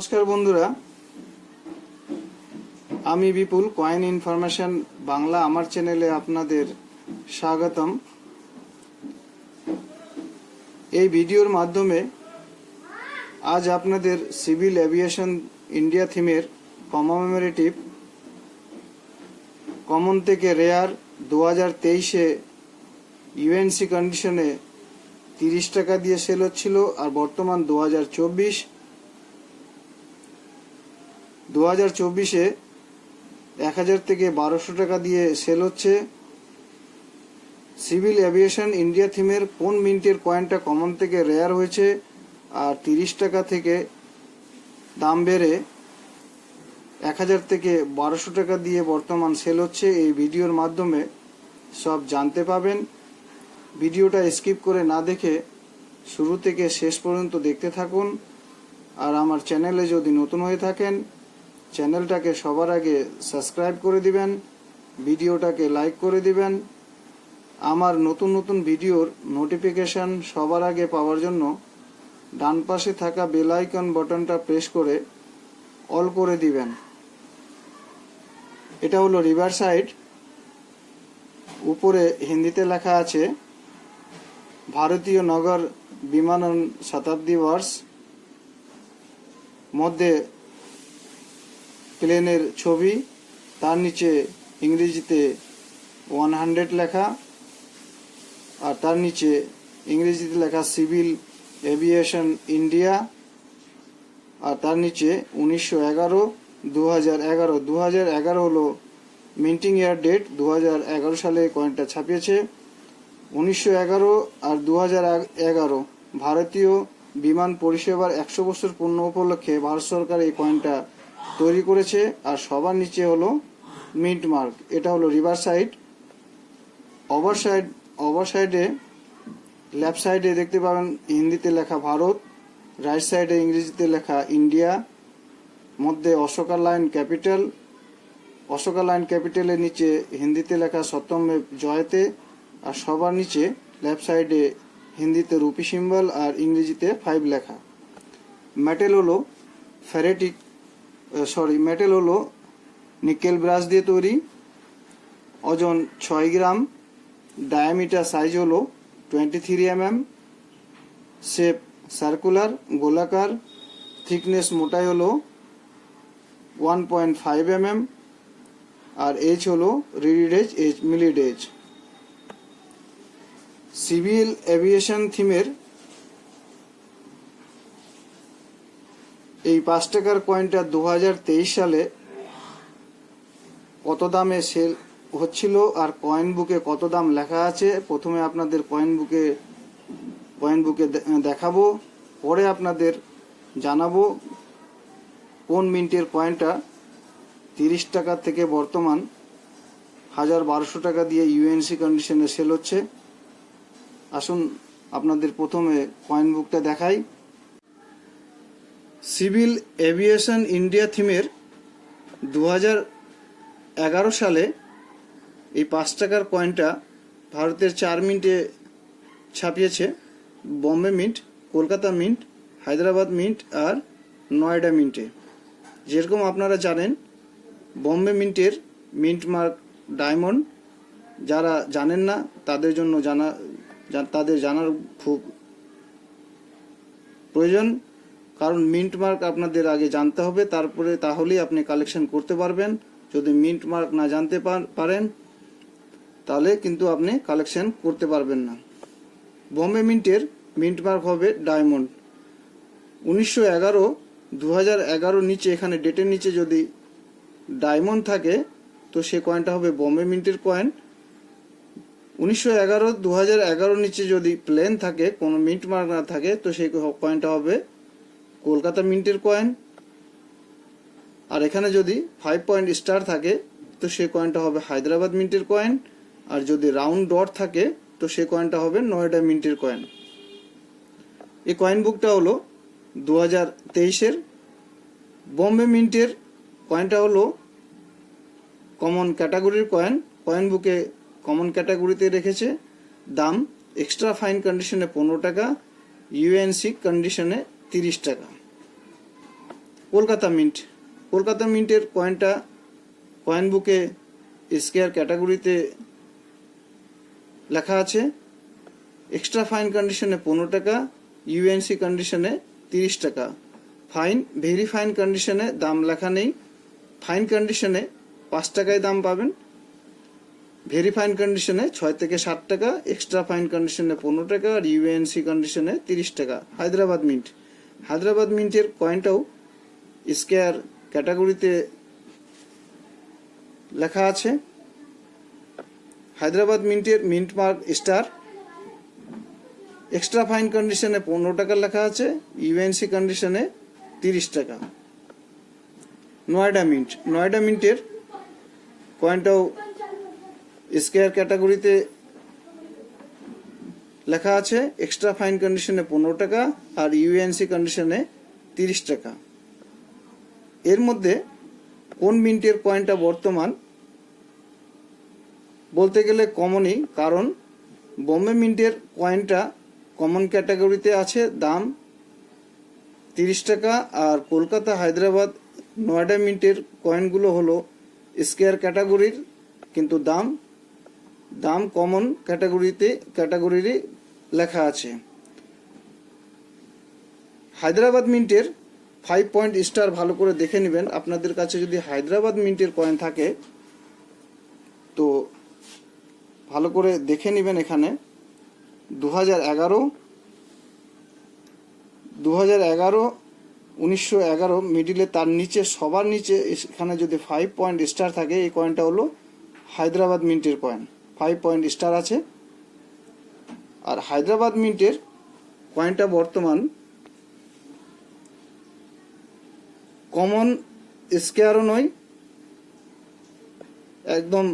নমস্কার বন্ধুরা। আমি বিপুল কয়েন ইনফরমেশন বাংলা, আমার চ্যানেলে আপনাদের স্বাগতম। এই ভিডিওর মাধ্যমে আজ আপনাদের সিভিল এভিয়েশন ইন্ডিয়া থিমের কমামেমোরেটিভ, কমন থেকে রেয়ার দু হাজার তেইশে ইউএনসি কন্ডিশনে তিরিশ টাকা দিয়ে সেল হচ্ছিল আর বর্তমান দু হাজার চব্বিশ দু হাজার চব্বিশে এক হাজার থেকে বারোশো টাকা দিয়ে সেল হচ্ছে। সিভিল এভিয়েশন ইন্ডিয়া থিমের কোন মিন্টের কয়েনটা কমন থেকে রেয়ার হয়েছে আর তিরিশ টাকা থেকে দাম বেড়ে এক হাজার থেকে বারোশো টাকা দিয়ে বর্তমান সেল হচ্ছে, এই ভিডিওর মাধ্যমে সব জানতে পাবেন। ভিডিওটা স্কিপ করে না দেখে শুরু থেকে শেষ পর্যন্ত দেখতে থাকুন। আর আমার চ্যানেলে যদি নতুন হয়ে থাকেন চ্যানেলটাকে সবার আগে সাবস্ক্রাইব করে দিবেন, ভিডিওটাকে লাইক করে দিবেন। আমার নতুন নতুন ভিডিওর নোটিফিকেশন সবার আগে পাওয়ার জন্য ডান পাশে থাকা বেল আইকন বাটনটা প্রেস করে অল করে দিবেন। এটা হলো রিভার সাইড। উপরে হিন্দিতে লেখা আছে, ভারতীয় নগর বিমানন শতাব্দী বর্ষ মধ্যে প্লেনের ছবি। তার নিচে ইংরেজিতে ওয়ান হান্ড্রেড লেখা আর তার নিচে ইংরেজিতে লেখা সিভিল এভিয়েশন ইন্ডিয়া আর তার নিচে উনিশশো এগারো দু হাজার এগারো। দু হাজার এগারো হলো মিন্টিং ইয়ার ডেট। দু হাজার এগারো সালে কয়েনটা ছাপিয়েছে। উনিশশো এগারো আর দু হাজার এগারো ভারতীয় বিমান পরিষেবার একশো বছর পূর্ণ উপলক্ষে ভারত সরকার এই কয়েনটা তৈরি করেছে, আর সবার নিচে হলো মিন্ট মার্ক। এটা হলো river side. Over side, over সাইডে, লেফট সাইডে দেখতে পাবেন হিন্দিতে লেখা ভারত, রাইট সাইডে ইংরেজিতে লেখা ইন্ডিয়া, মধ্যে Ashoka lion capital Ashoka lion ক্যাপিটালের নিচে হিন্দিতে লেখা সত্যমেব জয়তে, আর সবার নিচে লেফট সাইডে হিন্দিতে রুপি সিম্বল আর ইংরেজিতে ফাইভ লেখা। মেটেল হলো ফেরেটিক সরি মেটেল হলো নিকেল ব্রাশ দিয়ে তৈরি। ওজন ছয় গ্রাম। ডায়ামিটার সাইজ হলো twenty three M M shape circular গোলাকার। থিকনেস মোটাই হলো one point five M M আর এজ হলো reeded edge edge milled edge civil aviation থিমের এই পাঁচ টাকার কয়েনটা দু হাজার তেইশ সালে কত দামে সেল হচ্ছিল আর কয়েন বুকে কত দাম লেখা আছে? প্রথমে আপনাদের কয়েন বুকে কয়েন বুকে দেখাবো, পরে আপনাদের জানাব কোন মিন্টের কয়েনটা তিরিশ টাকা থেকে বর্তমান হাজার বারোশো টাকা দিয়ে ইউএনসি কন্ডিশনে সেল হচ্ছে। আসুন আপনাদের প্রথমে কয়েন বুকটা দেখাই। সিভিল এভিয়েশন ইন্ডিয়া থিমের দু এগারো সালে এই পাঁচ টাকার কয়েনটা ভারতের চার মিনিটে ছাপিয়েছে। Bombay mint, Kolkata mint, Hyderabad mint আর নয়ডা মিন্টে। যেরকম আপনারা জানেন, বম্বে মিন্টের মিন্ট মার্ক ডায়মন্ড, যারা জানেন না, তাদের জন্য জানা তাদের জানার খুব প্রয়োজন। কারণ মিন্ট মার্ক আপনাদের আগে জানতে হবে, তারপরে তাহলেই আপনি কালেকশন করতে পারবেন। যদি মিন্ট মার্ক না জানতে পার- পারেন, তাহলে কিন্তু আপনি কালেকশন করতে পারবেন না। বম্বে মিন্টের মিন্ট মার্ক হবে ডায়মন্ড। উনিশশো এগারো দু হাজার এগারো নিচে এখানে ডেটের নিচে যদি ডায়মন্ড থাকে, তো সে কয়েনটা হবে বম্বে মিন্টের কয়েন। উনিশশো এগারো দু হাজার নিচে যদি প্লেন থাকে, কোনো মিন্ট মার্ক না থাকে, তো সেই কয়েনটা হবে কলকাতা মিন্টের কয়েন আর এখানে যদি ফাইভ পয়েন্ট স্টার থাকে, তো সে কয়েনটা হবে হায়দ্রাবাদ মিন্টের কয়েন আর যদি রাউন্ড ডট থাকে, তো সে কয়েনটা হবে নয়ডা মিন্টের কয়েন এই কয়েন বুকটা হলো দু হাজার তেইশের বম্বে মিন্টের কয়েনটা হলো কমন ক্যাটাগরির কয়েন কয়েন বুকে কমন ক্যাটাগরিতে রেখেছে, দাম এক্সট্রা ফাইন কন্ডিশনে পনেরো টাকা ইউএনসি কন্ডিশনে তিরিশ টাকা। কলকাতা মিন্ট। কলকাতা মিন্টের কয়েনটা কয়েন বুকে স্কেয়ার ক্যাটাগরিতে লেখা আছে এক্সট্রা ফাইন কন্ডিশনে পনেরো টাকা ইউএনসি কন্ডিশনে তিরিশ টাকা। ফাইন ভেরি ফাইন কন্ডিশনে দাম লেখা নেই। ফাইন কন্ডিশনে পাঁচ টাকায় দাম পাবেন। ভেরি ফাইন কন্ডিশনে ছয় থেকে ষাট টাকা এক্সট্রা ফাইন কন্ডিশনে পনেরো টাকা, আর ইউএনসি কন্ডিশনে তিরিশ টাকা। হায়দ্রাবাদ মিন্ট। হায়দ্রাবাদ মিন্টের কয়েনটাও স্কেয়ার ক্যাটাগরিতে লেখা আছে। Hyderabad মিন্টের mint mark star, extra fine কন্ডিশনে পনেরো টাকা লেখা আছে, ইউএনসি কন্ডিশনে তিরিশ টাকা। নয়ডা মিন্ট, নয়ডা মিন্টের কয়েনটাও স্কেয়ার ক্যাটাগরিতে লেখা আছে এক্সট্রা ফাইন কন্ডিশনে পনেরো টাকা আর ইউএনসি কন্ডিশনে তিরিশ টাকা। এর মধ্যে কোন মিন্টের কয়েনটা বর্তমান? বলতে গেলে কমনই কারণ বোম্বে মিন্টের কয়েনটা কমন ক্যাটাগরিতে আছে, দাম তিরিশ টাকা আর কলকাতা, হায়দ্রাবাদ, নয়ডা মিন্টের কয়েনগুলো হলো স্কেয়ার ক্যাটাগরির কিন্তু দাম দাম কমন ক্যাটাগরিতে ক্যাটাগরিরই লেখা আছে। হায়দ্রাবাদ মিন্টের ফাইভ পয়েন্ট স্টার ভালো করে দেখে নেবেন। আপনাদের কাছে যদি হায়দ্রাবাদ মিন্টের কয়েন থাকে, তো ভালো করে দেখে নেবেন এখানে। দু হাজার এগারো দু হাজার এগারো, উনিশশো এগারো মিডিলে তার নিচে, সবার নিচে এখানে যদি ফাইভ পয়েন্ট স্টার থাকে, এই কয়েনটা হলো হায়দ্রাবাদ মিন্টের কয়েন ফাইভ পয়েন্ট স্টার আছে। আর হায়দ্রাবাদ মিন্টের কয়েনটা বর্তমান কমন স্কেয়ারও নয়, একদম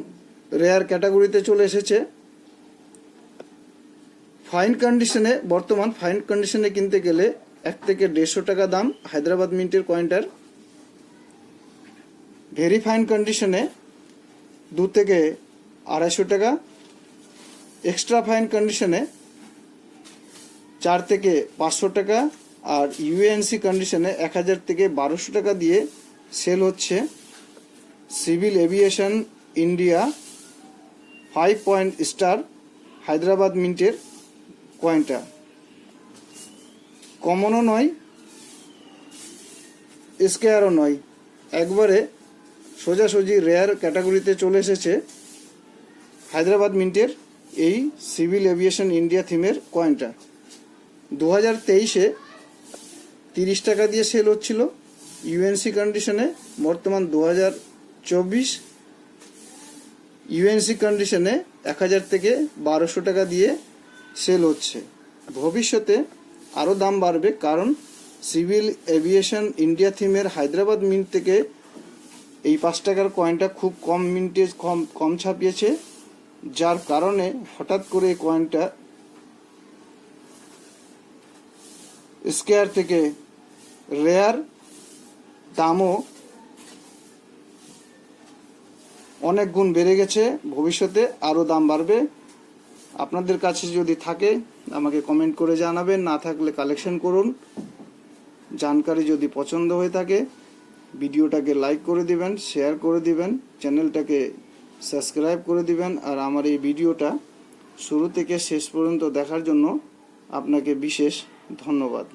রেয়ার ক্যাটাগরিতে চলে এসেছে। ফাইন কন্ডিশনে বর্তমান ফাইন কন্ডিশনে কিনতে গেলে এক থেকে দেড়শো টাকা দাম হায়দ্রাবাদ মিন্টের কয়েনটার ভেরি ফাইন কন্ডিশনে দু থেকে আড়াইশো টাকা এক্সট্রা ফাইন কন্ডিশনে চার থেকে পাঁচশো টাকা আর ইউএনসি কন্ডিশনে এক হাজার থেকে বারোশো টাকা দিয়ে সেল হচ্ছে civil aviation India five point star Hyderabad মিন্টের কয়েনটা কমনও নয় স্কেয়ারও নয়। একবারে সোজাসুজি রেয়ার ক্যাটাগরিতে চলে এসেছে হায়দ্রাবাদ মিন্টের এই সিভিল এভিয়েশন ইন্ডিয়া থিমের কয়েনটা। দু হাজার তেইশে তিরিশ টাকা দিয়ে সেল হচ্ছিল। ইউএনসি কন্ডিশনে বর্তমান দু হাজার চব্বিশ। ইউএনসি কন্ডিশনে এক হাজার থেকে বারোশো টাকা দিয়ে সেল হচ্ছে। ভবিষ্যতে আরও দাম বাড়বে কারণ সিভিল এভিয়েশন ইন্ডিয়া থিমের হায়দ্রাবাদ মিন্ট থেকে এই পাঁচ টাকার কয়েনটা খুব কম মিন্টেজ, কম কম ছাপিয়েছে। যার কারণে হঠাৎ করে কয়েনটা স্কেয়ার থেকে রেয়ার দামও অনেক গুণ বেড়ে গেছে। ভবিষ্যতে আরও দাম বাড়বে। আপনাদের কাছে যদি থাকে, আমাকে কমেন্ট করে জানাবেন। না থাকলে কালেকশন করুন। জানকারি যদি পছন্দ হয়ে থাকে, ভিডিওটাকে লাইক করে দিবেন শেয়ার করে দিবেন চ্যানেলটাকে সাবস্ক্রাইব করে দিবেন আর আমার এই ভিডিওটা শুরু থেকে শেষ পর্যন্ত দেখার জন্য আপনাকে বিশেষ ধন্যবাদ।